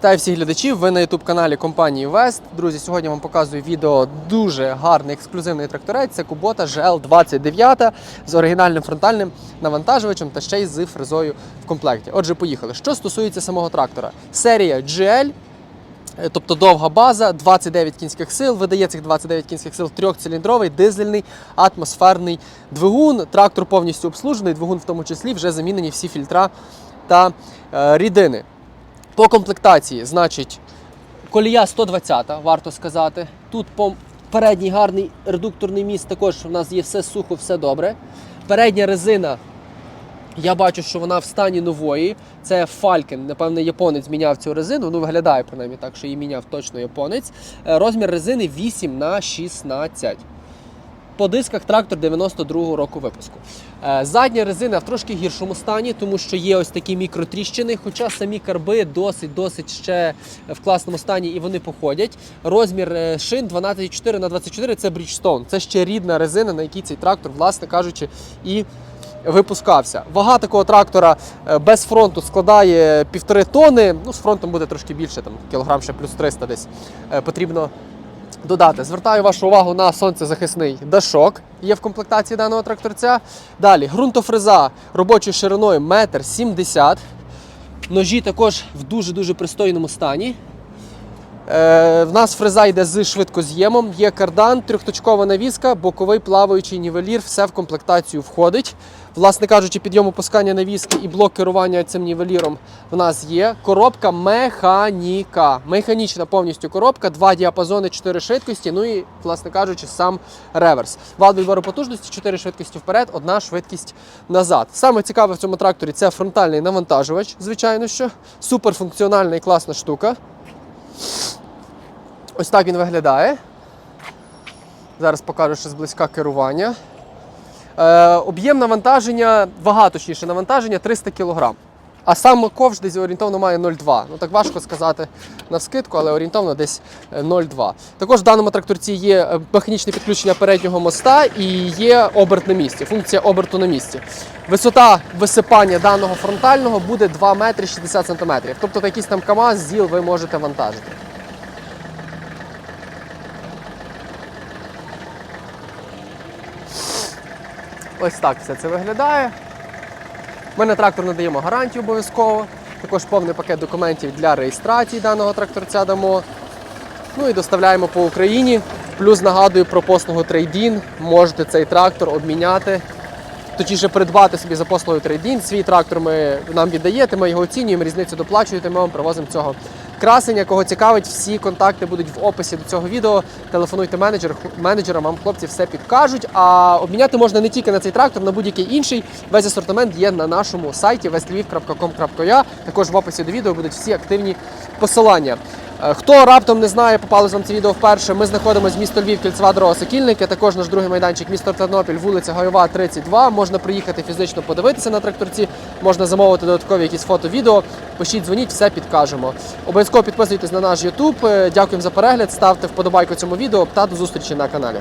Вітаю всіх глядачів. Ви на youtube каналі компанії Вест. Друзі, сьогодні вам показую відео дуже гарний ексклюзивний тракторець. Це Кубота GL29 з оригінальним фронтальним навантажувачем та ще й з фрезою в комплекті. Отже, поїхали. Що стосується самого трактора, серія GL. е, Тобто довга база, 29 кінських сил, видає цих 29 кінських сил трьохциліндровий, дизельний, атмосферний двигун. Трактор повністю обслужений, двигун в тому числі вже замінені всі фільтра та е, рідини. По комплектації, значить, колія 120, варто сказати. Тут по передній гарний редукторний міст також у нас є все сухо, все добре. Передня резина, я бачу, що вона в стані нової. Це Falcon, напевне, японець міняв цю резину. Ну, виглядає принаймні так, що її міняв точно японець. Е, Розмір резини 8 на 16 по дисках трактор 92-го року випуску. Е, Задня резина в трошки гіршому стані, тому що є ось такі мікротріщини, хоча самі карби досить досить ще в класному стані і вони походять. Розмір е, шин 12,4 на 24 це Bridgestone. Це ще рідна резина, на якій цей трактор, власне кажучи, і випускався. Вага такого трактора е, без фронту складає півтори тони. Ну, з фронтом буде трошки більше, там кілограм ще плюс 300 десь потрібно додати. Звертаю вашу увагу на сонцезахисний дашок. Є в комплектації даного тракторця. Далі ґрунтофреза робочою шириною 1,70 м. Ножі також в дуже-дуже пристойному стані. Е, в нас фреза йде з швидкоз'ємом, є кардан, трьохточкова навіска, боковий плаваючий нівелір, все в комплектацію входить. Власне кажучи, підйом опускання навіски і блок керування цим нівеліром в нас є. Коробка механіка. Механічна повністю коробка, два діапазони, чотири швидкості. Ну і, власне кажучи, сам реверс. Вал відбору потужності, чотири швидкості вперед, одна швидкість назад. Саме цікаве в цьому тракторі це фронтальний навантажувач, звичайно що. Суперфункціональна і класна штука. Ось так він виглядає. Зараз покажу ще зблизька керування. Е, об'єм навантаження, вага точніше навантаження 300 кг. А сам ковш десь орієнтовно має 0,2. Ну так важко сказати на скидку, але орієнтовно десь е, 0,2. Також в даному тракторці є е, механічне підключення переднього моста і є оберт на місці, функція оберту на місці. Висота висипання даного фронтального буде 2 метри 60 см. Тобто якийсь там КАМАЗ, ЗІЛ ви можете вантажити. Ось так все це виглядає. Ми на трактор надаємо гарантію обов'язково. Також повний пакет документів для реєстрації даного тракторця дамо. Ну і доставляємо по Україні. Плюс нагадую про послугу трейдін. Можете цей трактор обміняти, точніше придбати собі за послугою трейдін. Свій трактор ми нам віддаєте, ми його оцінюємо, різницю доплачуєте, ми вам привозимо цього красення. Кого цікавить, всі контакти будуть в описі до цього відео. Телефонуйте менеджер, менеджерам, вам хлопці все підкажуть. А обміняти можна не тільки на цей трактор, на будь-який інший. Весь асортимент є на нашому сайті westlviv.com.ua. Також в описі до відео будуть всі активні посилання. Е, Хто раптом не знає, попалося нам це відео вперше. Ми знаходимося в місто Львів, кільцева дорога Сокільники. Також наш другий майданчик, місто Тернопіль, вулиця Гайова, 32. Можна приїхати фізично подивитися на тракторці, можна замовити додаткові якісь фото, відео. Пишіть, дзвоніть, все підкажемо. Обов'язково підписуйтесь на наш YouTube. Е, Дякуємо за перегляд, ставте вподобайку цьому відео та до зустрічі на каналі.